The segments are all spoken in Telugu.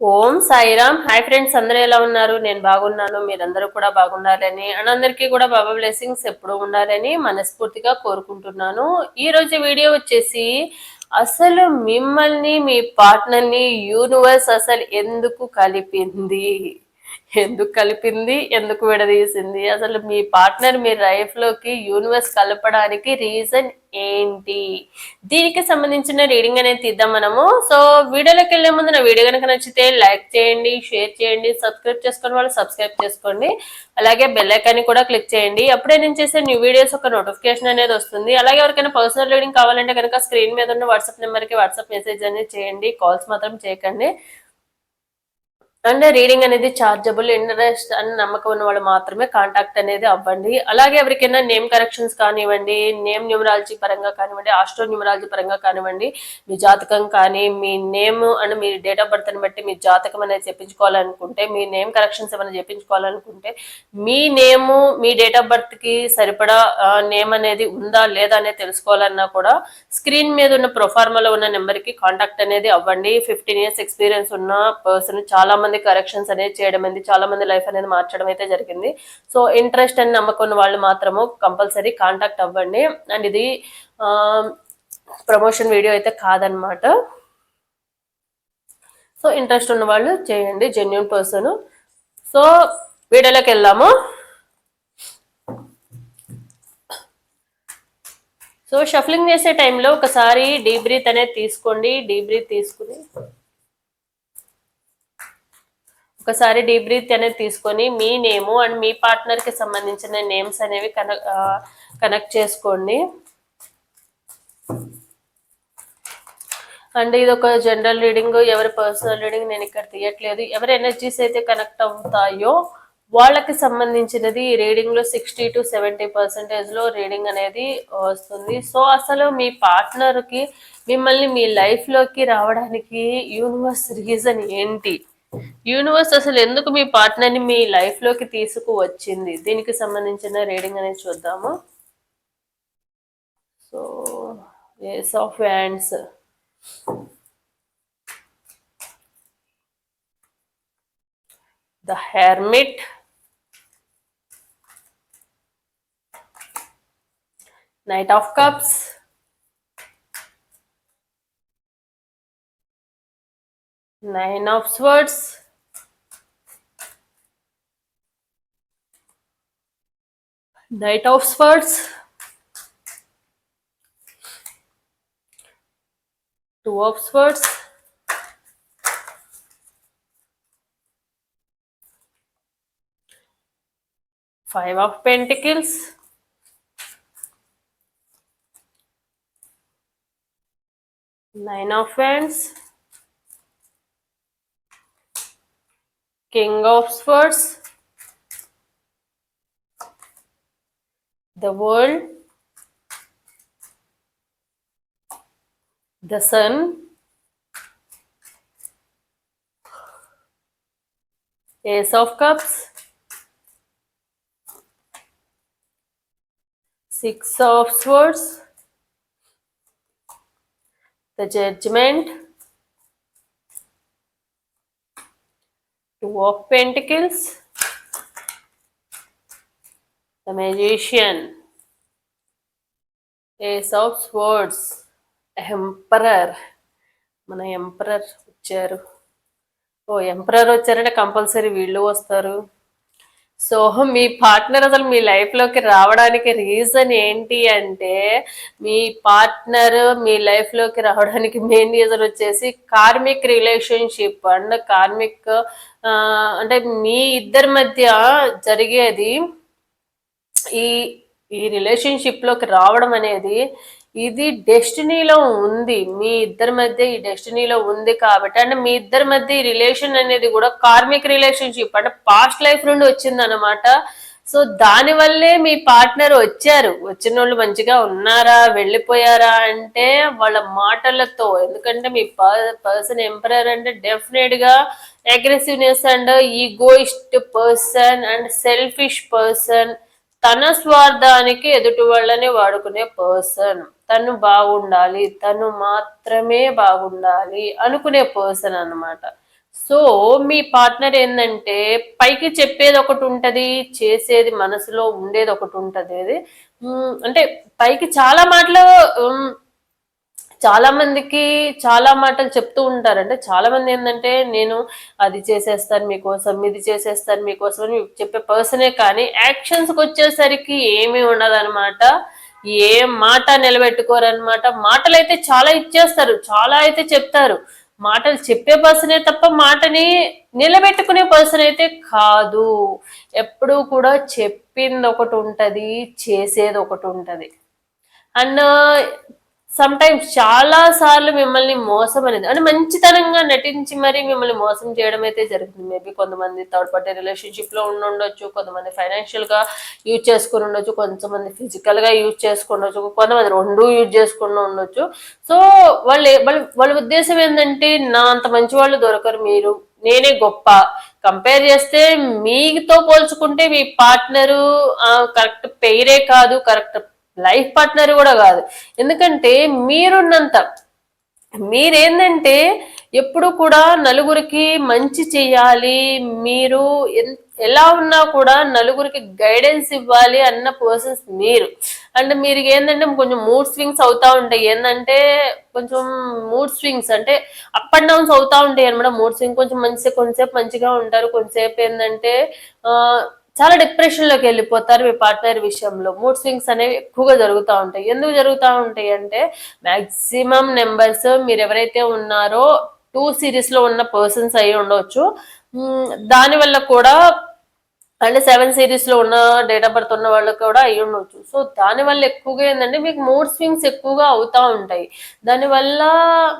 ఓం సాయిరామ్. హాయ్ ఫ్రెండ్స్ అందరూ ఎలా ఉన్నారు? నేను బాగున్నాను. మీరందరూ కూడా బాగున్నారని అండ్ అందరికీ కూడా బాబా బ్లెస్సింగ్స్ ఎప్పుడూ ఉండాలని మనస్ఫూర్తిగా కోరుకుంటున్నాను. ఈ రోజు వీడియో వచ్చేసి అసలు మిమ్మల్ని మీ పార్ట్నర్ని యూనివర్స్ అసలు ఎందుకు కలిపింది? ఎందుకు కలిపింది ఎందుకు విడదీసింది? అసలు మీ పార్ట్నర్ మీ లైఫ్లోకి యూనివర్స్ కలపడానికి రీజన్ ఏంటి? దీనికి సంబంధించిన రీడింగ్ అనేది తీద్దాం మనము. సో వీడియోలోకి వెళ్ళే ముందు నా వీడియో కనుక నచ్చితే లైక్ చేయండి షేర్ చేయండి సబ్స్క్రైబ్ చేసుకుని వాళ్ళు సబ్స్క్రైబ్ చేసుకోండి. అలాగే బెల్ ఐకాన్ కూడా క్లిక్ చేయండి. అప్పుడే నేను చేసే న్యూ వీడియోస్ ఒక నోటిఫికేషన్ అనేది వస్తుంది. అలాగే ఎవరికైనా పర్సనల్ రీడింగ్ కావాలంటే కనుక స్క్రీన్ మీద ఉన్న వాట్సాప్ నెంబర్కి వాట్సాప్ మెసేజ్ అనేది చేయండి. కాల్స్ మాత్రం చేయకండి. అండ్ రీడింగ్ అనేది చార్జబుల్ ఇంట్రెస్ట్ అని నమ్మకం ఉన్న వాళ్ళు మాత్రమే కాంటాక్ట్ అనేది అవ్వండి. అలాగే ఎవరికైనా నేమ్ కరెక్షన్స్ కానివ్వండి నేమ్ న్యూమరాలజీ పరంగా కానివ్వండి ఆస్ట్రో న్యూమరాలజీ పరంగా కానివ్వండి మీ జాతకం కానీ మీ నేమ్ అండ్ మీ డేట్ ఆఫ్ బర్త్ని బట్టి మీ జాతకం అనేది చెప్పించుకోవాలనుకుంటే మీ నేమ్ కరెక్షన్స్ ఏమైనా చెప్పించుకోవాలనుకుంటే మీ నేము మీ డేట్ ఆఫ్ బర్త్కి సరిపడా నేమ్ అనేది ఉందా లేదా అనేది తెలుసుకోవాలన్నా కూడా స్క్రీన్ మీద ఉన్న ప్రొఫార్మాలో ఉన్న నెంబర్కి కాంటాక్ట్ అనేది అవ్వండి. ఫిఫ్టీన్ ఇయర్స్ ఎక్స్పీరియన్స్ ఉన్న పర్సన్ చాలా మంది కరెక్షన్స్ అనేది చేయడం అనేది చాలా మంది లైఫ్ అనేది మార్చడం అయితే జరిగింది. సో ఇంట్రెస్ట్ అని నమ్మకం వాళ్ళు మాత్రము కంపల్సరీ కాంటాక్ట్ అవ్వండి. అండ్ ఇది ప్రమోషన్ వీడియో అయితే కాదనమాట సో ఇంట్రెస్ట్ ఉన్న వాళ్ళు చేయండి జెన్యున్ పర్సన్ సో వీడియోలోకి వెళ్దాము. సో షఫ్లింగ్ చేసే టైంలో ఒకసారి డీప్ బ్రీత్ అనేది తీసుకోండి. డీప్ బ్రీత్ తీసుకుని ఒకసారి డీప్ బ్రీత్ అనేది తీసుకొని మీ నేము అండ్ మీ పార్ట్నర్కి సంబంధించిన నేమ్స్ అనేవి కనెక్ట్ కనెక్ట్ చేసుకోండి. అండ్ ఇది ఒక జనరల్ రీడింగ్ ఎవరి పర్సనల్ రీడింగ్ నేను ఇక్కడ తీయట్లేదు. ఎవరి ఎనర్జీస్ అయితే కనెక్ట్ అవుతాయో వాళ్ళకి సంబంధించినది ఈ రీడింగ్లో సిక్స్టీ టు సెవెంటీ పర్సెంటేజ్లో రీడింగ్ అనేది వస్తుంది. సో అసలు మీ పార్ట్నర్కి మిమ్మల్ని మీ లైఫ్లోకి రావడానికి యూనివర్స్ రీజన్ ఏంటి? యూనివర్స్ అసలు ఎందుకు మీ పార్ట్నర్ని మీ లైఫ్లోకి తీసుకువచ్చింది? దీనికి సంబంధించిన రీడింగ్ అనేది చూద్దాము. So ace of wands the hermit knight of cups nine of swords. Knight of swords. Two of swords. Five of pentacles. Nine of wands King of Swords, the World, the Sun, Ace of Cups, Six of Swords, the Judgment, two of pentacles the magician ace of swords emperor మన ఎంపరర్ వచ్చారు ఓ ఎంపరర్ వచ్చారంటే కంపల్సరీ వీళ్ళు వస్తారు సో మీ పార్ట్నర్ అసలు మీ లైఫ్లోకి రావడానికి రీజన్ ఏంటి అంటే మీ పార్ట్నర్ మీ లైఫ్లోకి రావడానికి మెయిన్ రీజన్ వచ్చేసి కార్మిక్ రిలేషన్షిప్ అండ్ కార్మిక్ అంటే మీ ఇద్దరి మధ్య జరిగేది ఈ ఈ రిలేషన్షిప్లోకి రావడం అనేది ఇది డెస్టినీలో ఉంది. మీ ఇద్దరి మధ్య ఈ డెస్టినీలో ఉంది కాబట్టి అంటే మీ ఇద్దరి మధ్య ఈ రిలేషన్ అనేది కూడా కార్మిక్ రిలేషన్షిప్ అంటే పాస్ట్ లైఫ్ నుండి వచ్చింది అనమాట సో దాని వల్లే మీ పార్ట్నర్ వచ్చారు. వచ్చిన వాళ్ళు మంచిగా ఉన్నారా వెళ్ళిపోయారా అంటే వాళ్ళ మాటలతో ఎందుకంటే మీ పర్సన్ ఎంపరర్ అంటే డెఫినెట్గా aggressiveness and egoist person and selfish person తన స్వార్థానికి ఎదుటి వాళ్ళని వాడుకునే పర్సన్. తను బాగుండాలి తను మాత్రమే బాగుండాలి అనుకునే పర్సన్ అనమాట సో మీ పార్ట్నర్ ఏంటంటే పైకి చెప్పేది ఒకటి ఉంటుంది చేసేది మనసులో ఉండేది ఒకటి ఉంటుంది. అది అంటే పైకి చాలా మాటలు చాలా మందికి చాలా మాటలు చెప్తూ ఉంటారు అంటే చాలా మంది ఏంటంటే నేను అది చేసేస్తాను మీకోసం ఇది చేసేస్తాను మీకోసం అని చెప్పే పర్సనే కానీ యాక్షన్స్కి వచ్చేసరికి ఏమీ ఉండదన్నమాట. ఏ మాట నిలబెట్టుకోరనమాట మాటలు అయితే చాలా ఇచ్చేస్తారు చాలా అయితే చెప్తారు. మాటలు చెప్పే పర్సనే తప్ప మాటని నిలబెట్టుకునే పర్సన్ అయితే కాదు. ఎప్పుడూ కూడా చెప్పింది ఒకటి ఉంటుంది చేసేది ఒకటి ఉంటుంది. అండ్ సమ్ టైమ్స్ చాలా సార్లు మిమ్మల్ని మోసం అనేది అంటే మంచితనంగా నటించి మరి మిమ్మల్ని మోసం చేయడం అయితే జరుగుతుంది. మేబీ కొంతమంది థర్డ్ పార్టీ రిలేషన్షిప్లో ఉండొచ్చు కొంతమంది ఫైనాన్షియల్గా యూజ్ చేసుకుని ఉండొచ్చు కొంతమంది ఫిజికల్గా యూజ్ చేసుకుండొచ్చు కొంతమంది రెండు యూజ్ చేసుకుని ఉండొచ్చు. సో వాళ్ళు వాళ్ళ వాళ్ళ ఉద్దేశం ఏంటంటే నా అంత మంచి వాళ్ళు దొరకరు మీరు నేనే గొప్ప. కంపేర్ చేస్తే మీతో పోల్చుకుంటే మీ పార్ట్నరు కరెక్ట్ పెయిరే కాదు కరెక్ట్ లైఫ్ పార్ట్నర్ కూడా కాదు. ఎందుకంటే మీరున్నంత మీరేందంటే ఎప్పుడు కూడా నలుగురికి మంచి చేయాలి మీరు ఎన్- ఎలా ఉన్నా కూడా నలుగురికి గైడెన్స్ ఇవ్వాలి అన్న పర్సన్స్ మీరు. అంటే మీరు ఏంటంటే కొంచెం మూడ్ స్వింగ్స్ అవుతా ఉంటాయి. ఏంటంటే కొంచెం మూడ్ స్వింగ్స్ అంటే అప్ అండ్ డౌన్స్ అవుతా ఉంటాయి అనమాట మూడ్ స్వింగ్ కొంచెం మంచి కొంచెంసేపు మంచిగా ఉంటారు. కొంచెంసేపు ఏంటంటే ఆ, చాలా డిప్రెషన్లోకి వెళ్ళిపోతారు మీ పార్ట్నర్ విషయంలో. మూడ్ స్వింగ్స్ అనేవి ఎక్కువగా జరుగుతూ ఉంటాయి. ఎందుకు జరుగుతూ ఉంటాయి అంటే మ్యాక్సిమం నెంబర్స్ మీరు ఎవరైతే ఉన్నారో టూ సిరీస్లో ఉన్న పర్సన్స్ అయి ఉండవచ్చు దానివల్ల దాని వల్ల కూడా అంటే సెవెన్ సిరీస్లో ఉన్న డేట్ ఆఫ్ బర్త్ ఉన్న వాళ్ళు కూడా అయి ఉండొచ్చు. సో దానివల్ల ఎక్కువగా ఏంటంటే మీకు మూడ్ స్వింగ్స్ ఎక్కువగా అవుతా ఉంటాయి. దానివల్ల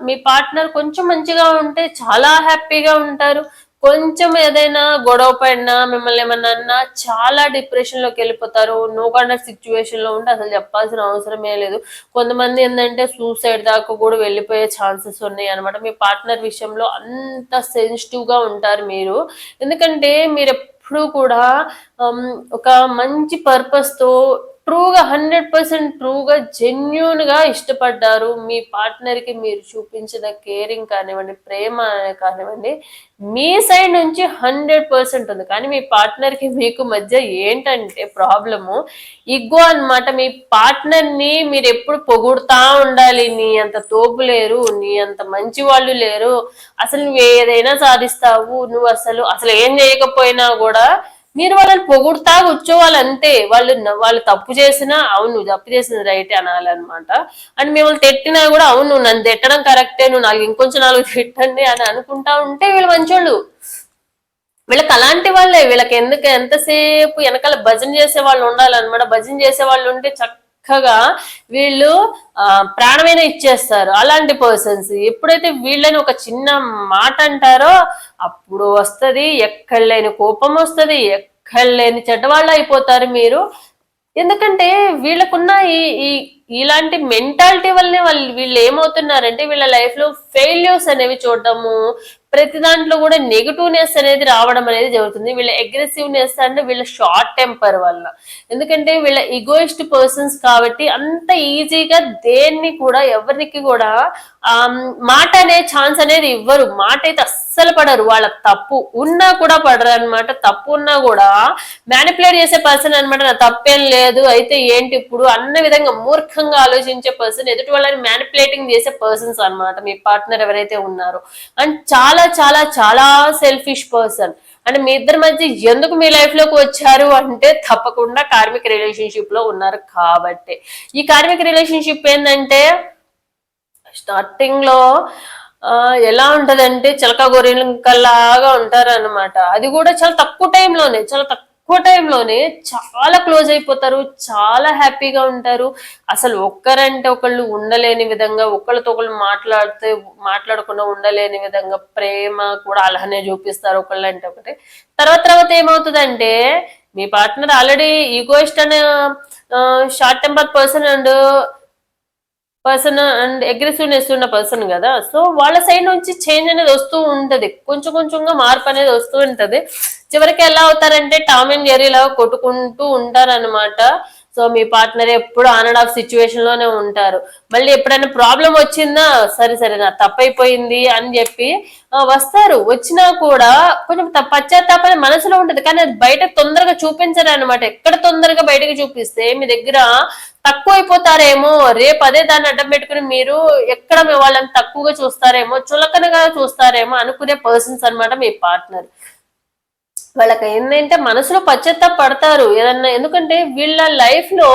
మీ పార్ట్నర్ కొంచెం మంచిగా ఉంటే చాలా హ్యాపీగా ఉంటారు. కొంచెం ఏదైనా గొడవ పడినా మిమ్మల్ని ఏమన్నా అన్నా చాలా డిప్రెషన్లోకి వెళ్ళిపోతారు. నో కాంటాక్ట్ సిచ్యువేషన్లో ఉంటే అసలు చెప్పాల్సిన అవసరమే లేదు. కొంతమంది ఏంటంటే సూసైడ్ దాకా కూడా వెళ్ళిపోయే ఛాన్సెస్ ఉన్నాయి అనమాట మీ పార్ట్నర్ విషయంలో అంత సెన్సిటివ్గా ఉంటారు మీరు. ఎందుకంటే మీరు ఎప్పుడు కూడా um, ఒక మంచి పర్పస్తో ట్రూగా హండ్రెడ్ పర్సెంట్ ట్రూగా జెన్యున్గా ఇష్టపడ్డారు. మీ పార్ట్నర్కి మీరు చూపించిన కేరింగ్ కానివ్వండి ప్రేమ కానివ్వండి మీ సైడ్ నుంచి హండ్రెడ్ పర్సెంట్ ఉంది. కానీ మీ పార్ట్నర్కి మీకు మధ్య ఏంటంటే ప్రాబ్లము ఇగ్గో అన్నమాట. మీ పార్ట్నర్ని మీరు ఎప్పుడు పొగుడుతా ఉండాలి. నీ అంత తోపు లేరు నీ అంత మంచి వాళ్ళు లేరు. అసలు నువ్వు ఏదైనా సాధిస్తావు. నువ్వు అసలు అసలు ఏం చేయకపోయినా కూడా మీరు వాళ్ళని పొగుడుతా కూర్చోవాలి అంతే వాళ్ళు వాళ్ళు తప్పు చేసినా అవును నువ్వు తప్పు చేసింది రైట్ అనాలన్నమాట. అండ్ మిమ్మల్ని తిట్టినా కూడా అవును నువ్వు నన్ను తిట్టడం కరెక్టే నువ్వు నాకు ఇంకొంచెం నాలుగు తిట్టండి అని అనుకుంటా ఉంటే వీళ్ళు మంచోళ్ళు. వీళ్ళకి అలాంటి వాళ్ళే. వీళ్ళకి ఎందుకు ఎంతసేపు వెనకాల భజన చేసే వాళ్ళు ఉండాలన్నమాట. భజన చేసే వాళ్ళు ఉంటే చక్కగా వీళ్ళు ప్రాణమైన ఇచ్చేస్తారు. అలాంటి పర్సన్స్ ఎప్పుడైతే వీళ్ళని ఒక చిన్న మాట అంటారో అప్పుడు వస్తుంది ఎక్కడ లేని కోపం వస్తుంది ఎక్కడ లేని చెడ్డవాళ్ళు అయిపోతారు మీరు. ఎందుకంటే వీళ్ళకున్న ఈ ఇలాంటి మెంటాలిటీ వల్లనే వాళ్ళు వీళ్ళు ఏమవుతున్నారంటే వీళ్ళ లైఫ్లో ఫెయిల్యూర్స్ అనేవి చూడటము ప్రతి దాంట్లో కూడా నెగిటివ్నెస్ అనేది రావడం అనేది జరుగుతుంది. వీళ్ళ అగ్రెసివ్నెస్ అంటే వీళ్ళ షార్ట్ టెంపర్ వల్ల. ఎందుకంటే వీళ్ళ ఈగోయిస్ట్ పర్సన్స్ కాబట్టి అంత ఈజీగా దేన్ని కూడా ఎవరికి కూడా మాట అనే ఛాన్స్ అనేది ఇవ్వరు. మాట అయితే అస్సలు పడరు. వాళ్ళ తప్పు ఉన్నా కూడా పడరు అనమాట తప్పు ఉన్నా కూడా మ్యానిపులేట్ చేసే పర్సన్ అనమాట నా తప్పేం లేదు. అయితే ఏంటి ఇప్పుడు? అన్న విధంగా మూర్ఖంగా ఆలోచించే పర్సన్ ఎదుటి వాళ్ళని మ్యానిపులేటింగ్ చేసే పర్సన్స్ అనమాట మీ పార్ట్నర్ ఎవరైతే ఉన్నారో. అండ్ చాలా చాలా చాలా సెల్ఫిష్ పర్సన్ అంటే మీ ఇద్దరి మధ్య ఎందుకు మీ లైఫ్లోకి వచ్చారు అంటే తప్పకుండా కార్మిక రిలేషన్షిప్లో ఉన్నారు కాబట్టి. ఈ కార్మిక రిలేషన్షిప్ ఏంటంటే స్టార్టింగ్లో ఎలా ఉంటదంటే చిలక గొర్రెలకల్లాగా ఉంటారు అనమాట అది కూడా చాలా తక్కువ టైంలోనే చాలా తక్కువ తక్కువ టైంలోనే చాలా క్లోజ్ అయిపోతారు చాలా హ్యాపీగా ఉంటారు. అసలు ఒక్కరంటే ఒకళ్ళు ఉండలేని విధంగా ఒకళ్ళతో ఒకళ్ళు మాట్లాడితే మాట్లాడకుండా ఉండలేని విధంగా ప్రేమ కూడా అలానే చూపిస్తారు ఒకళ్ళంటే ఒకటి. తర్వాత తర్వాత ఏమవుతుందంటే మీ పార్ట్నర్ ఆల్రెడీ ఈగోయిస్ట్ అనే short temper person and person and aggressiveness ఉన్న పర్సన్ కదా. సో వాళ్ళ సైడ్ నుంచి చేంజ్ అనేది వస్తూ ఉంటది. కొంచెం కొంచెంగా మార్పు అనేది వస్తూ ఉంటది. చివరికి ఎలా అవుతారంటే టామ్ అండ్ జెర్రీ లాగా కొట్టుకుంటూ ఉంటారనమాట సో మీ పార్ట్నర్ ఎప్పుడు ఆన్ అండ్ ఆఫ్ సిచ్యువేషన్లోనే ఉంటారు. మళ్ళీ ఎప్పుడైనా ప్రాబ్లం వచ్చిందా? సరే సరే నా తప్పైపోయింది అని చెప్పి వస్తారు. వచ్చినా కూడా కొంచెం త- పశ్చాత్తాపం మనసులో ఉంటుంది. కానీ అది బయట తొందరగా చూపించరు అనమాట ఎక్కడ తొందరగా బయటకు చూపిస్తే మీ దగ్గర తక్కువ అయిపోతారేమో రేపు అదే దాన్ని అడ్డం పెట్టుకుని మీరు ఎక్కడ మీ వాళ్ళని తక్కువగా చూస్తారేమో చులకనగా చూస్తారేమో అనుకునే పర్సన్స్ అన్నమాట మీ పార్ట్నర్. వాళ్ళకి ఏంటంటే మనసులో పచ్చత్త పడతారు. ఏదన్నా ఎందుకంటే వీళ్ళ లైఫ్లో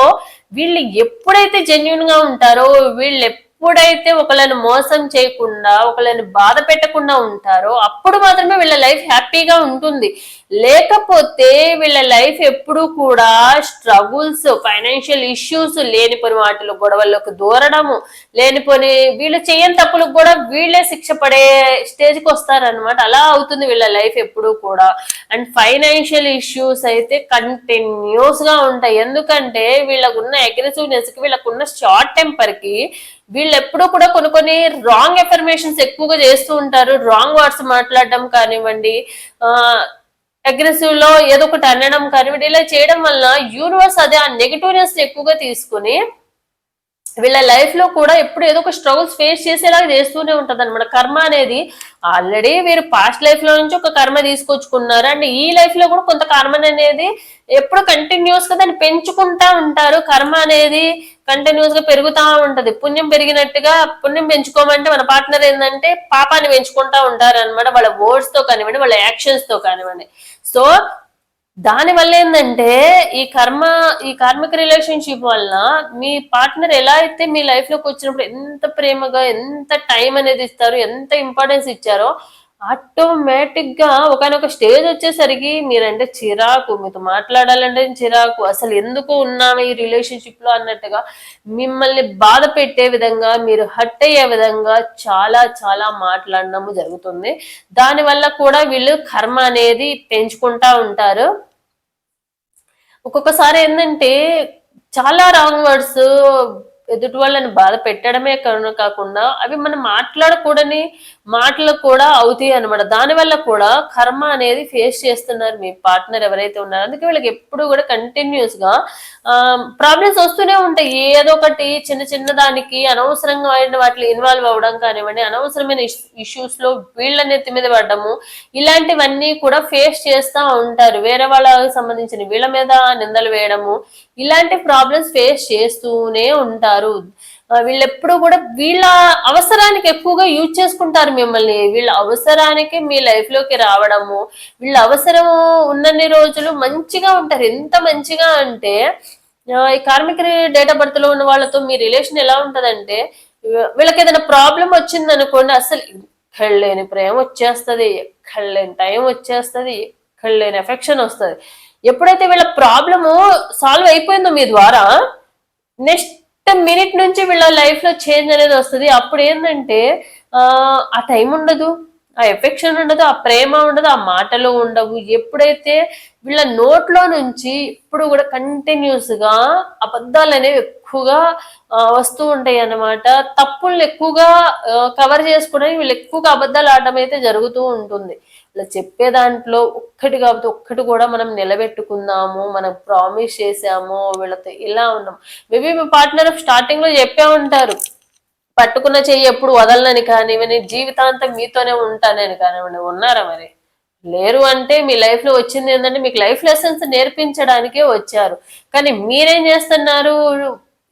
వీళ్ళు ఎప్పుడైతే జెన్యున్గా ఉంటారో వీళ్ళు ఎప్పుడైతే ఒకళ్ళని మోసం చేయకుండా ఒకళ్ళని బాధ పెట్టకుండా ఉంటారో అప్పుడు మాత్రమే వీళ్ళ లైఫ్ హ్యాపీగా ఉంటుంది. లేకపోతే వీళ్ళ లైఫ్ ఎప్పుడు కూడా స్ట్రగుల్స్ ఫైనాన్షియల్ ఇష్యూస్ లేనిపోని వాటిలో గొడవల్లోకి దూరడము లేనిపోని వీళ్ళు చేయని తప్పులకు కూడా వీళ్ళే శిక్ష పడే స్టేజ్కి వస్తారనమాట అలా అవుతుంది వీళ్ళ లైఫ్ ఎప్పుడు కూడా. అండ్ ఫైనాన్షియల్ ఇష్యూస్ అయితే కంటిన్యూస్గా ఉంటాయి. ఎందుకంటే వీళ్ళకున్న అగ్రెసివ్నెస్కి వీళ్ళకున్న షార్ట్ టెంపర్కి వీళ్ళు ఎప్పుడూ కూడా కొన్ని కొన్ని రాంగ్ ఎఫర్మేషన్స్ ఎక్కువగా చేస్తూ ఉంటారు. రాంగ్ వర్డ్స్ మాట్లాడడం కానివ్వండి అగ్రెసివ్లో ఏదో ఒకటి అనడం కానివ్వండి ఇలా చేయడం వల్ల యూనివర్స్ అదే ఆ నెగిటివ్నెస్ ఎక్కువగా తీసుకుని వీళ్ళ లైఫ్లో కూడా ఎప్పుడు ఏదో ఒక స్ట్రగుల్స్ ఫేస్ చేసేలాగా చేస్తూనే ఉంటది అనమాట కర్మ అనేది ఆల్రెడీ వీరు పాస్ట్ లైఫ్లో నుంచి ఒక కర్మ తీసుకొచ్చుకున్నారు. అండ్ ఈ లైఫ్లో కూడా కొంత కర్మ అనేది ఎప్పుడు కంటిన్యూస్గా దాన్ని పెంచుకుంటా ఉంటారు. కర్మ అనేది కంటిన్యూస్గా పెరుగుతా ఉంటది. పుణ్యం పెరిగినట్టుగా పుణ్యం పెంచుకోమంటే మన పార్ట్నర్ ఏంటంటే పాపాన్ని పెంచుకుంటా ఉంటారు అనమాట వాళ్ళ వర్డ్స్తో కానివ్వండి వాళ్ళ యాక్షన్స్తో కానివ్వండి. సో దాని వల్ల ఏంటంటే ఈ కర్మ ఈ కార్మిక రిలేషన్షిప్ వలన మీ పార్ట్నర్ ఎలా అయితే మీ లైఫ్లోకి వచ్చినప్పుడు ఎంత ప్రేమగా ఎంత టైం అనేది ఇస్తారు ఎంత ఇంపార్టెన్స్ ఇచ్చారో ఆటోమేటిక్గా ఒకనొక స్టేజ్ వచ్చేసరికి మీరంటే చిరాకు మీతో మాట్లాడాలంటే చిరాకు. అసలు ఎందుకు ఉన్నాము ఈ రిలేషన్షిప్లో అన్నట్టుగా మిమ్మల్ని బాధ పెట్టే విధంగా మీరు హట్ అయ్యే విధంగా చాలా చాలా మాట్లాడడము జరుగుతుంది. దానివల్ల కూడా వీళ్ళు కర్మ అనేది పెంచుకుంటా ఉంటారు. ఒక్కొక్కసారి ఏంటంటే చాలా రాంగ్ వర్డ్స్ ఎదుటి వాళ్ళని బాధ పెట్టడమే కాను- కాకుండా అవి మనం మాట్లాడకూడని మాటలు కూడా అవుతాయి అనమాట దానివల్ల కూడా కర్మ అనేది ఫేస్ చేస్తున్నారు మీ పార్ట్నర్ ఎవరైతే ఉన్నారో. అందుకే వీళ్ళకి ఎప్పుడు కూడా కంటిన్యూస్గా Um, ప్రాబ్లమ్స్ వస్తూనే ఉంటాయి. ఏదో ఒకటి చిన్న చిన్న దానికి అనవసరంగా అయిన వాటిలో ఇన్వాల్వ్ అవ్వడం కానివ్వండి అనవసరమైన ఇష్యూస్లో వీళ్ళ నెత్తి మీద పడ్డము ఇలాంటివన్నీ కూడా ఫేస్ చేస్తూ ఉంటారు. వేరే వాళ్ళకి సంబంధించిన వీళ్ళ మీద నిందలు వేయడము ఇలాంటి ప్రాబ్లమ్స్ ఫేస్ చేస్తూనే ఉంటారు. వీళ్ళెప్పుడు కూడా వీళ్ళ అవసరానికి ఎక్కువగా యూజ్ చేసుకుంటారు మిమ్మల్ని. వీళ్ళ అవసరానికి మీ లైఫ్లోకి రావడము వీళ్ళ అవసరం ఉన్నన్ని రోజులు మంచిగా ఉంటారు. ఎంత మంచిగా అంటే ఈ కార్మిక డేట్ ఆఫ్ బర్త్లో ఉన్న వాళ్ళతో మీ రిలేషన్ ఎలా ఉంటదంటే వీళ్ళకి ఏదైనా ప్రాబ్లం వచ్చింది అనుకోండి అసలు ఎక్కడ లేని ప్రేమ వచ్చేస్తుంది ఎక్కడ లేని టైం వచ్చేస్తుంది ఎక్కడ లేని ఎఫెక్షన్ వస్తుంది. ఎప్పుడైతే వీళ్ళ ప్రాబ్లము సాల్వ్ అయిపోయిందో మీ ద్వారా నెక్స్ట్ మినిట్ నుంచి వీళ్ళ లైఫ్లో చేంజ్ అనేది వస్తుంది. అప్పుడు ఏంటంటే ఆ టైం ఉండదు ఆ ఎఫెక్షన్ ఉండదు ఆ ప్రేమ ఉండదు ఆ మాటలు ఉండవు. ఎప్పుడైతే వీళ్ళ నోట్లో నుంచి ఇప్పుడు కూడా కంటిన్యూస్గా అబద్ధాలు అనేవి ఎక్కువగా వస్తూ ఉంటాయి అన్నమాట. తప్పుల్ని ఎక్కువగా కవర్ చేసుకోవడానికి వీళ్ళు ఎక్కువగా అబద్ధాలు ఆడడం అయితే జరుగుతూ ఉంటుంది. ఇలా చెప్పే దాంట్లో ఒక్కటి కాబట్టి ఒక్కటి కూడా మనం నిలబెట్టుకుందాము మనం ప్రామిస్ చేసాము వీళ్ళతో ఇలా ఉన్నాం. మేబీ మీ పార్ట్నర్ స్టార్టింగ్లో చెప్పే ఉంటారు. పట్టుకున్న చెయ్యి ఎప్పుడు వదలనని కానివ్వని జీవితాంతం మీతోనే ఉంటానని కానివ్వండి ఉన్నారా మరి? లేరు అంటే మీ లైఫ్లో వచ్చింది ఏంటంటే మీకు లైఫ్ లెసన్స్ నేర్పించడానికే వచ్చారు. కానీ మీరేం చేస్తున్నారు?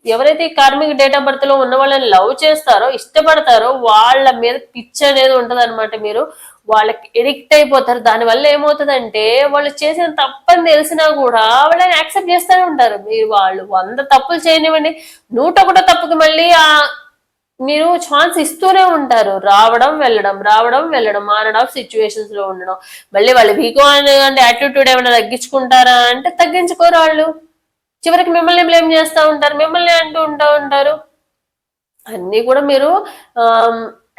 ఎవరైతే కార్మిక డేట్ ఆఫ్ బర్త్లో ఉన్న వాళ్ళని లవ్ చేస్తారో ఇష్టపడతారో వాళ్ళ మీద పిచ్ అనేది ఉంటది అనమాట మీరు. వాళ్ళకి ఎడిక్ట్ అయిపోతారు. దానివల్ల ఏమవుతుందంటే వాళ్ళు చేసిన తప్పని తెలిసినా కూడా వాళ్ళని యాక్సెప్ట్ చేస్తూనే ఉంటారు. మీరు వాళ్ళు వంద తప్పులు చేయనివ్వండి. నూట ఒకటో తప్పుకి మళ్ళీ ఆ మీరు ఛాన్స్ ఇస్తూనే ఉంటారు. రావడం వెళ్ళడం రావడం వెళ్ళడం ఆన్ అండ్ ఆఫ్ సిచ్యువేషన్స్లో ఉండడం. మళ్ళీ వాళ్ళు వీకో అంటే యాటిట్యూడ్ ఏమైనా తగ్గించుకుంటారా అంటే తగ్గించుకోరు వాళ్ళు. చివరికి మిమ్మల్ని బ్లేమ్ చేస్తూ ఉంటారు. మిమ్మల్ని అంటూ ఉంటా ఉంటారు. అన్నీ కూడా మీరు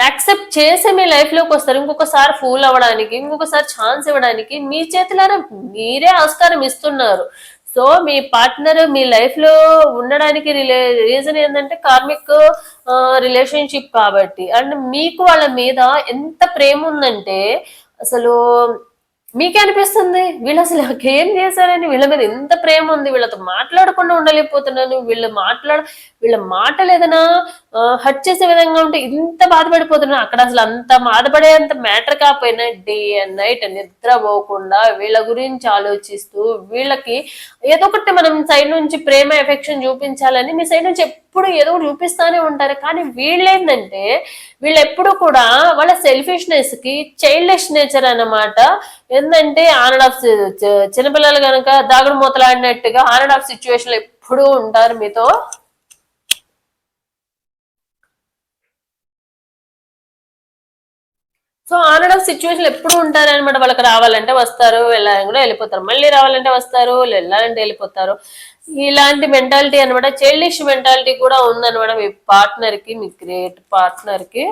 యాక్సెప్ట్ చేసే మీ లైఫ్లోకి వస్తారు. ఇంకొకసారి ఫూల్ అవ్వడానికి ఇంకొకసారి ఛాన్స్ ఇవ్వడానికి మీ చేతిలోనే మీరే ఆస్కారం ఇస్తున్నారు. సో మీ పార్ట్నర్ మీ లైఫ్లో ఉండడానికి రిలే రీజన్ ఏంటంటే కార్మిక్ రిలేషన్షిప్ కాబట్టి. అండ్ మీకు వాళ్ళ మీద ఎంత ప్రేమ ఉందంటే అసలు మీకే అనిపిస్తుంది. వీళ్ళు అసలు ఏం చేశారని వీళ్ళ మీద ఎంత ప్రేమ ఉంది. వీళ్ళతో మాట్లాడకుండా ఉండలేకపోతున్నాను. వీళ్ళు మాట్లాడ వీళ్ళ మాటలు ఏదైనా హట్ చేసే విధంగా ఉంటే ఇంత బాధపడిపోతున్నా. అక్కడ అసలు అంత బాధపడేంత మ్యాటర్ కాకపోయినా డే అండ్ నైట్ నిద్ర పోకుండా వీళ్ళ గురించి ఆలోచిస్తూ వీళ్ళకి ఏదో ఒకటి మనం సైడ్ నుంచి ప్రేమ ఎఫెక్షన్ చూపించాలని మీ సైడ్ నుంచి ఎప్పుడు ఏదో చూపిస్తానే ఉంటారు. కానీ వీళ్ళేంటంటే వీళ్ళు ఎప్పుడు కూడా వాళ్ళ సెల్ఫిష్నెస్కి చైల్డ్లెస్ నేచర్ అన్నమాట. ఏంటంటే ఆన్ ఆఫ్ చిన్నపిల్లలు కనుక దాగుడు మూతలాడినట్టుగా ఆన్ ఆఫ్ సిచ్యువేషన్ ఎప్పుడూ ఉంటారు మీతో? So on and off situation ఎప్పుడు ఉంటారు అనమాట వాళ్ళకి రావాలంటే వస్తారు వెళ్ళాలని కూడా వెళ్ళిపోతారు. మళ్ళీ రావాలంటే వస్తారు వెళ్ళాలంటే వెళ్ళిపోతారు. ఇలాంటి మెంటాలిటీ అనమాట చైల్డిష్ మెంటాలిటీ కూడా ఉందనమాట మీ పార్ట్నర్కి మీ గ్రేట్ పార్ట్నర్కి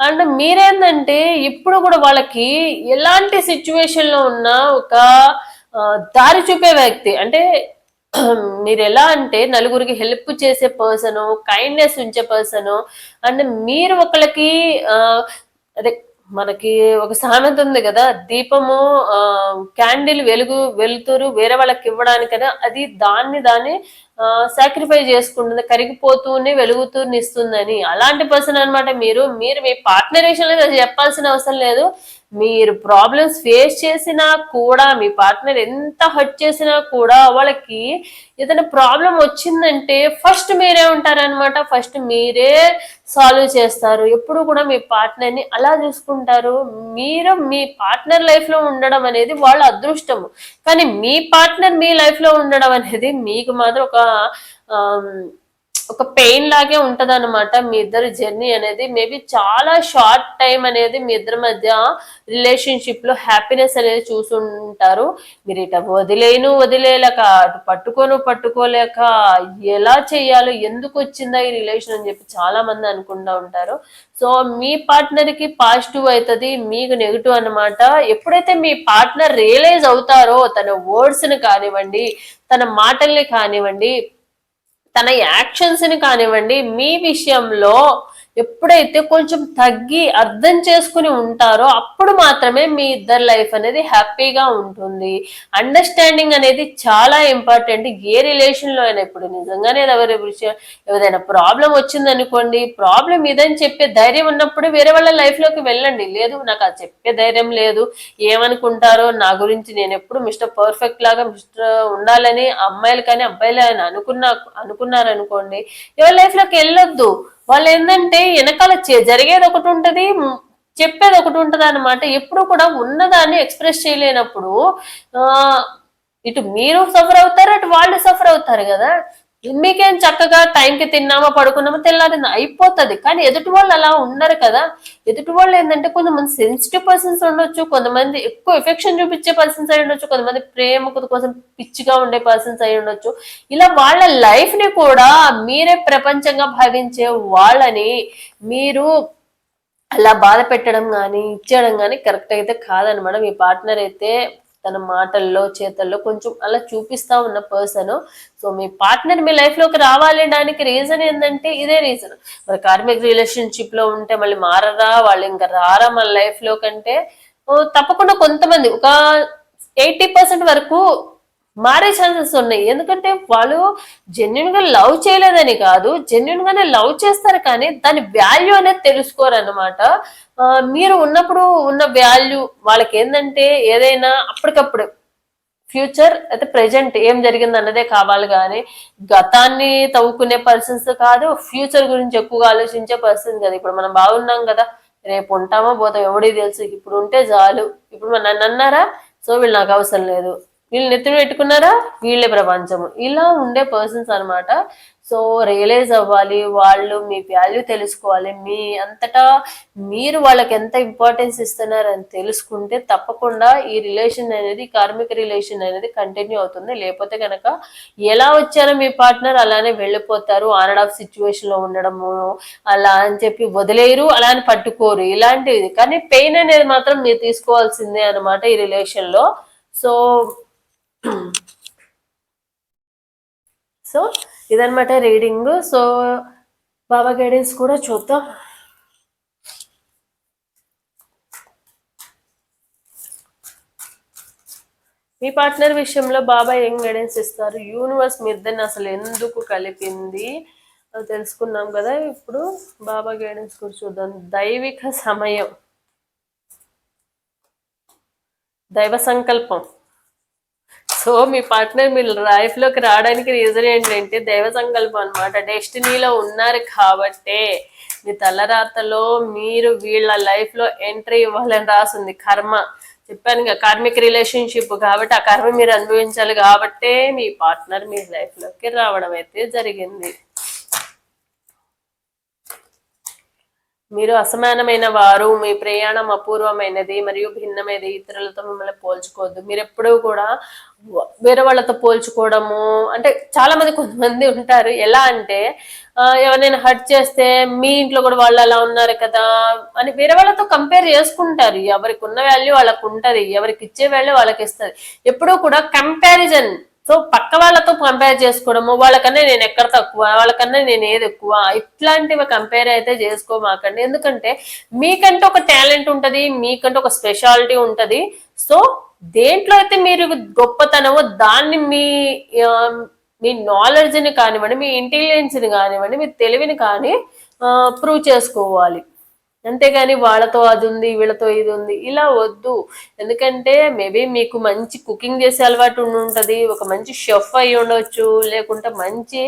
అండ్ మీరేందంటే ఇప్పుడు కూడా వాళ్ళకి ఎలాంటి సిచ్యువేషన్లో ఉన్న ఉన్నా ఒక దారి చూపే వ్యక్తి. అంటే మీరు ఎలా అంటే నలుగురికి హెల్ప్ చేసే పర్సను కైండ్నెస్ ఉంచే పర్సను అండ్ మీరు ఒకళ్ళకి అదే మనకి ఒక సామెత ఉంది కదా దీపము ఆ క్యాండిల్ వెలుగు వెలుతురు వేరే వాళ్ళకి ఇవ్వడానికైనా అది దాన్ని దాన్ని సాక్రిఫై చేసుకుంటుంది కరిగిపోతూనే వెలుగుతూనే ఇస్తుందని. అలాంటి పర్సన్ అన్నమాట మీరు. మీరు మీ పార్ట్నర్ విషయంలో అది చెప్పాల్సిన అవసరం లేదు. మీరు ప్రాబ్లమ్స్ ఫేస్ చేసినా కూడా మీ పార్ట్నర్ ఎంత హర్ట్ చేసినా కూడా వాళ్ళకి ఏదైనా ప్రాబ్లం వచ్చిందంటే ఫస్ట్ మీరే ఉంటారనమాట ఫస్ట్ మీరే సాల్వ్ చేస్తారు. ఎప్పుడు కూడా మీ పార్ట్నర్ని అలా చూసుకుంటారు. మీరు మీ పార్ట్నర్ లైఫ్లో ఉండడం అనేది వాళ్ళ అదృష్టము. కానీ మీ పార్ట్నర్ మీ లైఫ్లో ఉండడం అనేది మీకు మాత్రం ఒక ఒక పెయిన్ లాగే ఉంటది అనమాట మీ ఇద్దరు జర్నీ అనేది. మేబీ చాలా షార్ట్ టైం అనేది మీ ఇద్దరి మధ్య రిలేషన్షిప్లో హ్యాపీనెస్ అనేది చూసుంటారు. మీరు ఇట వదిలేను వదిలేలేక అటు పట్టుకోను పట్టుకోలేక ఎలా చేయాలో ఎందుకు వచ్చిందా ఈ రిలేషన్ అని చెప్పి చాలా మంది అనుకుంటా ఉంటారు. సో మీ పార్ట్నర్కి పాజిటివ్ అవుతుంది మీకు నెగిటివ్ అనమాట ఎప్పుడైతే మీ పార్ట్నర్ రియలైజ్ అవుతారో తన వర్డ్స్ని కానివ్వండి తన మాటల్ని కానివ్వండి తన యాక్షన్స్ని కానివ్వండి మీ విషయంలో ఎప్పుడైతే కొంచెం తగ్గి అర్థం చేసుకుని ఉంటారో అప్పుడు మాత్రమే మీ ఇద్దరు లైఫ్ అనేది హ్యాపీగా ఉంటుంది. అండర్స్టాండింగ్ అనేది చాలా ఇంపార్టెంట్. ఏ రిలేషన్లో అయినా ఇప్పుడు నిజంగానే ఎవరి విషయం ఏదైనా ప్రాబ్లం వచ్చింది అనుకోండి ప్రాబ్లం ఇదని చెప్పే ధైర్యం ఉన్నప్పుడు వేరే వాళ్ళ లైఫ్లోకి వెళ్ళండి. లేదు నాకు అది చెప్పే ధైర్యం లేదు. ఏమనుకుంటారో నా గురించి నేను ఎప్పుడు మిస్టర్ పర్ఫెక్ట్ లాగా మిస్టర్ ఉండాలని అమ్మాయిలు కానీ అబ్బాయిలు అని అనుకున్నా అనుకున్నారనుకోండి ఎవరి లైఫ్లోకి వెళ్ళొద్దు. వాళ్ళు ఏంటంటే వెనకాల జరిగేది ఒకటి ఉంటుంది చెప్పేది ఒకటి ఉంటుంది అనమాట ఎప్పుడు కూడా ఉన్నదాన్ని ఎక్స్ప్రెస్ చేయలేనప్పుడు ఇటు మీరు సఫర్ అవుతారు అటు వాళ్ళు సఫర్ అవుతారు కదా. మీకేం చక్కగా టైంకి తిన్నామా పడుకున్నామా తెల్లారింది అయిపోతుంది. కానీ ఎదుటి వాళ్ళు అలా ఉండరు కదా. ఎదుటి వాళ్ళు ఏంటంటే కొంతమంది సెన్సిటివ్ పర్సన్స్ ఉండొచ్చు కొంతమంది ఎక్కువ ఎఫెక్షన్ చూపించే పర్సన్స్ అయి ఉండొచ్చు కొంతమంది ప్రేమ కోసం పిచ్చిగా ఉండే పర్సన్స్ అయి ఉండొచ్చు. ఇలా వాళ్ళ లైఫ్ని కూడా మీరే ప్రపంచంగా భావించే వాళ్ళని మీరు అలా బాధ పెట్టడం కానీ ఇచ్చేయడం కానీ కరెక్ట్ అయితే కాదనమాట. మీ పార్ట్నర్ అయితే తన మాటల్లో చేతల్లో కొంచెం అలా చూపిస్తా ఉన్న పర్సన్ సో మీ పార్ట్నర్ మీ లైఫ్లోకి రావాలి దానికి రీజన్ ఏంటంటే ఇదే రీజన్ మరి కార్మిక రిలేషన్షిప్లో ఉంటే మళ్ళీ మారరా? వాళ్ళు ఇంకా రారా మన లైఫ్లో కంటే తప్పకుండా కొంతమంది. ఒక ఎయిటీ పర్సెంట్ వరకు మారే ఛాన్సెస్ ఉన్నాయి. ఎందుకంటే వాళ్ళు జెన్యున్గా లవ్ చేయలేదని కాదు జెన్యున్ గానే లవ్ చేస్తారు కానీ దాని వాల్యూ అనేది తెలుసుకోరు అనమాట మీరు ఉన్నప్పుడు ఉన్న వాల్యూ వాళ్ళకి ఏంటంటే ఏదైనా అప్పటికప్పుడు ఫ్యూచర్ అయితే ప్రెజెంట్ ఏం జరిగింది అన్నదే కావాలి కానీ గతాన్ని తవ్వుకునే పర్సన్స్ కాదు ఫ్యూచర్ గురించి ఎక్కువగా ఆలోచించే పర్సన్ కదా. ఇప్పుడు మనం బాగున్నాం కదా రేపు ఉంటామో పోతాం ఎవడికి తెలుసు. ఇప్పుడు ఉంటే చాలు. ఇప్పుడు మన నన్ను అన్నారా సో వీళ్ళు నాకు అవసరం లేదు. వీళ్ళు నెత్తిన పెట్టుకున్నారా? వీళ్ళే ప్రపంచము. ఇలా ఉండే పర్సన్స్ అనమాట సో రియలైజ్ అవ్వాలి. వాళ్ళు మీ వాల్యూ తెలుసుకోవాలి. మీ అంతటా మీరు వాళ్ళకి ఎంత ఇంపార్టెన్స్ ఇస్తున్నారని తెలుసుకుంటే తప్పకుండా ఈ రిలేషన్ అనేది కార్మిక రిలేషన్ అనేది కంటిన్యూ అవుతుంది. లేకపోతే కనుక ఎలా వచ్చారో మీ పార్ట్నర్ అలానే వెళ్ళిపోతారు. ఆన్ అండ్ ఆఫ్ సిచ్యువేషన్లో ఉండడము అలా అని చెప్పి వదిలేరు అలా అని పట్టుకోరు. ఇలాంటిది. కానీ పెయిన్ అనేది మాత్రం మీరు తీసుకోవాల్సిందే అనమాట ఈ రిలేషన్లో సో సో ఇదనమాట రీడింగ్. సో బాబా గైడెన్స్ కూడా చూద్దాం. మీ పార్ట్నర్ విషయంలో బాబా ఏం గైడెన్స్ ఇస్తారు? యూనివర్స్ మీ ఇద్దరిని అసలు ఎందుకు కలిపింది? అది తెలుసుకున్నాం కదా ఇప్పుడు. బాబా గైడెన్స్ కూడా చూద్దాం. దైవిక సమయం. దైవ సంకల్పం. సో మీ పార్ట్నర్ మీ లైఫ్లోకి రావడానికి రీజన్ ఏంటంటే దైవ సంకల్పం అనమాట డెస్టినీలో ఉన్నారు కాబట్టే మీ తలరాతలో మీరు వీళ్ళ లైఫ్లో ఎంట్రీ ఇవ్వాలని రాసింది కర్మ. చెప్పాను కదా కార్మిక్ రిలేషన్షిప్ కాబట్టి ఆ కర్మ మీరు అనుభవించాలి కాబట్టే మీ పార్ట్నర్ మీ లైఫ్లోకి రావడం అయితే జరిగింది. మీరు అసమానమైన వారు మీ ప్రయాణం అపూర్వమైనది మరియు భిన్నమైనది. ఇతరులతో మిమ్మల్ని పోల్చుకోవద్దు. మీరు ఎప్పుడూ కూడా వేరే వాళ్ళతో పోల్చుకోవడము అంటే చాలా మంది కొంతమంది ఉంటారు. ఎలా అంటే ఎవరైనా హర్ట్ చేస్తే మీ ఇంట్లో కూడా వాళ్ళు అలా ఉన్నారు కదా అని వేరే వాళ్ళతో కంపేర్ చేసుకుంటారు. ఎవరికి ఉన్న వాల్యూ వాళ్ళకు ఉంటది. ఎవరికి ఇచ్చే వాల్యూ వాళ్ళకి ఇస్తుంది. ఎప్పుడూ కూడా కంపారిజన్ సో పక్క వాళ్ళతో కంపేర్ చేసుకోవడము వాళ్ళకన్నా నేను ఎక్కడ తక్కువ వాళ్ళకన్నా నేను ఏది ఎక్కువ ఇట్లాంటివి కంపేర్ అయితే చేసుకోమాకండి. ఎందుకంటే మీకంటే ఒక టాలెంట్ ఉంటుంది మీకంటే ఒక స్పెషాలిటీ ఉంటుంది. సో దేంట్లో అయితే మీరు గొప్పతనమో దాన్ని మీ మీ నాలెడ్జ్ని కానివ్వండి మీ ఇంటెలిజెన్స్ని కానివ్వండి మీ తెలివిని కానీ ప్రూవ్ చేసుకోవాలి. అంతేగాని వాళ్ళతో అది ఉంది వీళ్ళతో ఇది ఉంది ఇలా వద్దు. ఎందుకంటే మేబీ మీకు మంచి కుకింగ్ చేసే అలవాటు ఉండి ఉంటుంది ఒక మంచి షెఫ్ అయి ఉండొచ్చు లేకుంటే మంచి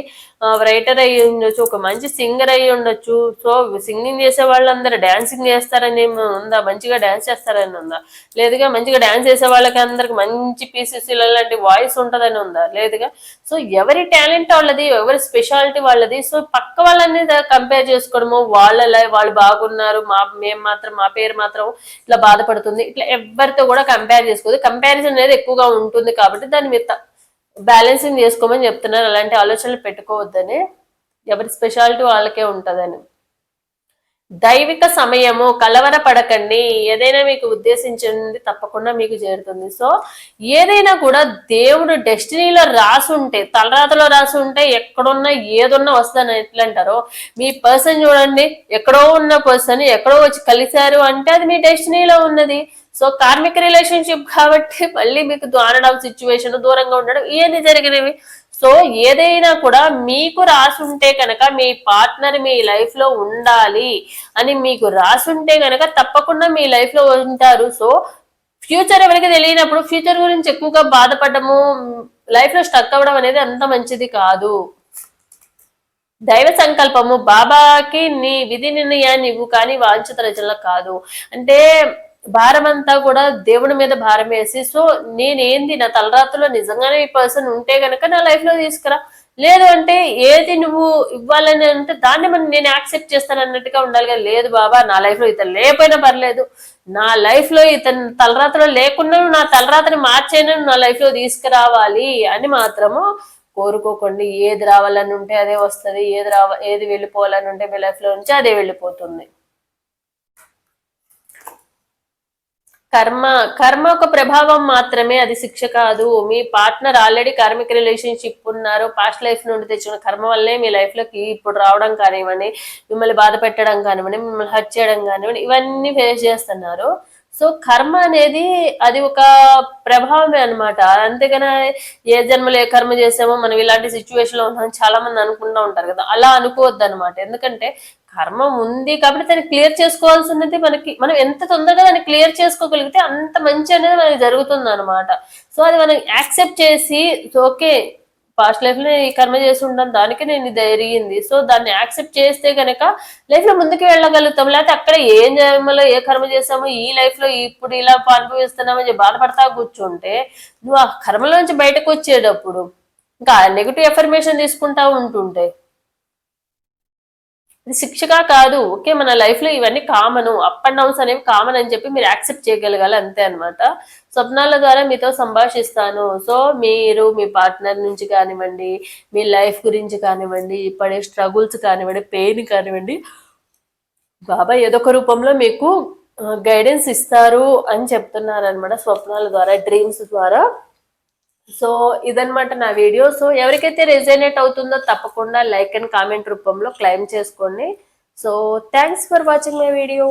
రైటర్ అయి ఉండొచ్చు ఒక మంచి సింగర్ అయి ఉండొచ్చు. సో సింగింగ్ చేసే వాళ్ళందరూ డాన్సింగ్ చేస్తారని ఉందా? మంచిగా డాన్స్ చేస్తారని ఉందా? లేదుగా మంచిగా డాన్స్ చేసే వాళ్ళకి అందరికి మంచి పీసెస్ లాంటి వాయిస్ ఉంటుందని ఉందా? లేదుగా. సో ఎవరి టాలెంట్ వాళ్ళది ఎవరి స్పెషాలిటీ వాళ్ళది. సో పక్క వాళ్ళని కంపేర్ చేసుకోవడము వాళ్ళ వాళ్ళు బాగున్నారు మా మేము మాత్రం మా పేరు మాత్రం ఇట్లా బాధపడుతుంది. ఇట్లా ఎవరితో కూడా కంపేర్ చేసుకోదు. కంపారిజన్ అనేది ఎక్కువగా ఉంటుంది కాబట్టి దాన్ని మీరు బ్యాలెన్సింగ్ చేసుకోమని చెప్తున్నారు. అలాంటి ఆలోచనలు పెట్టుకోవద్దని ఎవరి స్పెషాలిటీ వాళ్ళకే ఉంటుందని. దైవిక సమయము కలవరపడకండి ఏదైనా మీకు ఉద్దేశించింది తప్పకుండా మీకు చేరుతుంది. సో ఏదైనా కూడా దేవుడు డెస్టినీలో రాసి ఉంటే తలరాతలో రాసి ఉంటే ఎక్కడున్నా ఏదున్నా వస్తుందని ఎట్లంటారో మీ పర్సన్ చూడండి ఎక్కడో ఉన్న పర్సన్ ఎక్కడో వచ్చి కలిశారు అంటే అది మీ డెస్టినీలో ఉన్నది. సో కార్మిక రిలేషన్షిప్ కాబట్టి మళ్ళీ మీకు ఆన్ సిచ్యువేషన్ దూరంగా ఉండడం ఇవన్నీ జరిగినవి? సో ఏదైనా కూడా మీకు రాసుంటే కనుక మీ పార్ట్నర్ మీ లైఫ్లో ఉండాలి అని మీకు రాసుంటే కనుక తప్పకుండా మీ లైఫ్లో ఉంటారు. సో ఫ్యూచర్ ఎవరికి తెలియనప్పుడు ఫ్యూచర్ గురించి ఎక్కువగా బాధపడము లైఫ్లో స్టక్ అవ్వడం అనేది అంత మంచిది కాదు. దైవ సంకల్పము బాబాకి నీ విధి నిర్ణయాన్ని ఇవ్వు కానీ వాంఛిత రచనలు కాదు. అంటే భారం అంతా కూడా దేవుడి మీద భారం వేసి సో నేనేంది? నా తలరాత్రిలో నిజంగానే ఈ పర్సన్ ఉంటే గనక నా లైఫ్లో తీసుకురా. లేదు అంటే ఏది నువ్వు ఇవ్వాలని అంటే దాన్ని మనం నేను యాక్సెప్ట్ చేస్తాను అన్నట్టుగా ఉండాలి కదా. లేదు బాబా నా లైఫ్లో ఇతను లేకపోయినా పర్లేదు. నా లైఫ్లో ఇతను తలరాత్రిలో లేకుండా నా తలరాత్రిని మార్చైనా నా లైఫ్లో తీసుకురావాలి? అని మాత్రము కోరుకోకండి. ఏది రావాలని ఉంటే అదే వస్తుంది ఏది రావ ఏది వెళ్ళిపోవాలని ఉంటే మీ లైఫ్లో నుంచి అదే వెళ్ళిపోతుంది. కర్మ కర్మ ఒక ప్రభావం మాత్రమే అది శిక్ష కాదు. మీ పార్ట్నర్ ఆల్రెడీ కార్మిక రిలేషన్షిప్ ఉన్నారు పాస్ట్ లైఫ్ నుండి తెచ్చిన కర్మ వల్లే మీ లైఫ్లోకి ఇప్పుడు రావడం కానివ్వండి మిమ్మల్ని బాధ పెట్టడం కానివ్వండి మిమ్మల్ని హర్ట్ చేయడం కానివ్వండి ఇవన్నీ ఫేస్ చేస్తున్నారు. సో కర్మ అనేది అది ఒక ప్రభావమే అన్నమాట. అంతేగాని ఏ జన్మలో ఏ కర్మ చేసామో మనం ఇలాంటి సిచ్యువేషన్లో ఉన్నాం చాలా మంది అనుకుంటూ ఉంటారు కదా. అలా అనుకోవద్దు అనమాట ఎందుకంటే కర్మ ఉంది కాబట్టి దాన్ని క్లియర్ చేసుకోవాల్సినది మనకి మనం ఎంత తొందరగా దాన్ని క్లియర్ చేసుకోగలిగితే అంత మంచి అనేది మనకి జరుగుతుంది అనమాట సో అది మనం యాక్సెప్ట్ చేసి ఓకే పాస్ట్ లైఫ్లో ఈ కర్మ చేసి ఉంటాను దానికి నేను ఇది జరిగింది సో దాన్ని యాక్సెప్ట్ చేస్తే గనక లైఫ్లో ముందుకు వెళ్ళగలుగుతాం. లేకపోతే అక్కడ ఏం జన్మలో ఏ కర్మ చేసామో ఈ లైఫ్లో ఇప్పుడు ఇలా అనుభవిస్తున్నామని బాధపడతా కూర్చుంటే నువ్వు ఆ కర్మలోంచి బయటకు వచ్చేటప్పుడు ఇంకా నెగిటివ్ ఎఫర్మేషన్ తీసుకుంటా ఉంటుంటే ఇది శిక్షగా కాదు. ఓకే మన లైఫ్లో ఇవన్నీ కామన్ అప్ అండ్ డౌన్స్ అనేవి కామన్ అని చెప్పి మీరు యాక్సెప్ట్ చేయగలగాలి అంతే అనమాట స్వప్నాల ద్వారా మీతో సంభాషిస్తాను. సో మీరు మీ పార్ట్నర్ నుంచి కానివ్వండి మీ లైఫ్ గురించి కానివ్వండి పడే స్ట్రగుల్స్ కానివ్వండి పెయిన్ కానివ్వండి బాబా ఏదో ఒక రూపంలో మీకు గైడెన్స్ ఇస్తారు అని చెప్తున్నారు అనమాట స్వప్నాల ద్వారా డ్రీమ్స్ ద్వారా. సో ఇదనమాట నా వీడియో. సో ఎవరికైతే రెజనేట్ అవుతుందో తప్పకుండా లైక్ అండ్ కామెంట్ రూపంలో క్లైమ్ చేసుకోండి. So thanks for watching my video.